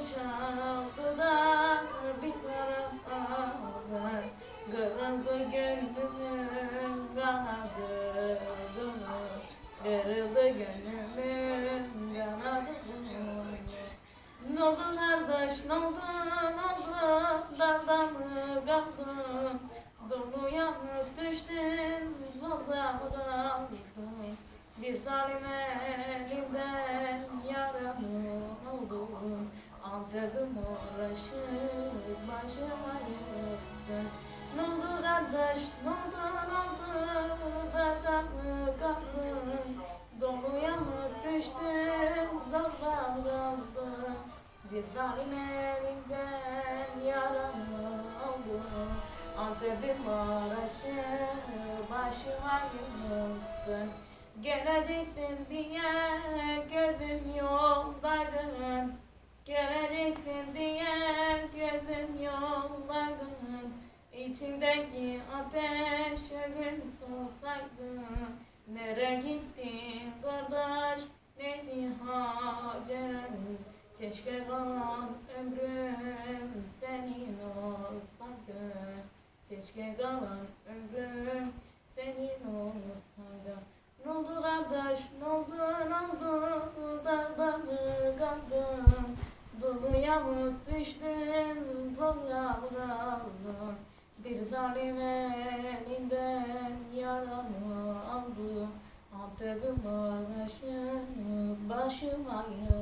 çaldı bir tarafa Kırıldı gönlümün kanadı Kırıldı gönlümün kanadı. Ne oldu kardeş ne oldu ne oldu Darda mı kaldın? Dolu yanıp Bir zalime Uğraşı başıma yıktın Ne oldu kardeş ne oldu ne oldu Darda mı kaldın Dolu yanıp düştün Zorda mı Bir zalim yaralı oldum Aldırdım uğraşı başıma yıktın Geleceksin diye gözüm İçimdeki ateş gün susaydı Nere gittin kardeş? Neydi hacerin? Keşke kalan ömrüm senin olsaydı. Keşke kalan ömrüm senin olsaydı. Ne oldu kardeş? Ne oldu? Ne oldu? Darda mı kaldın? Dolu yamuk düştün Bir zalim elinden yaramı aldı Antep'im ağaçını başıma yıktın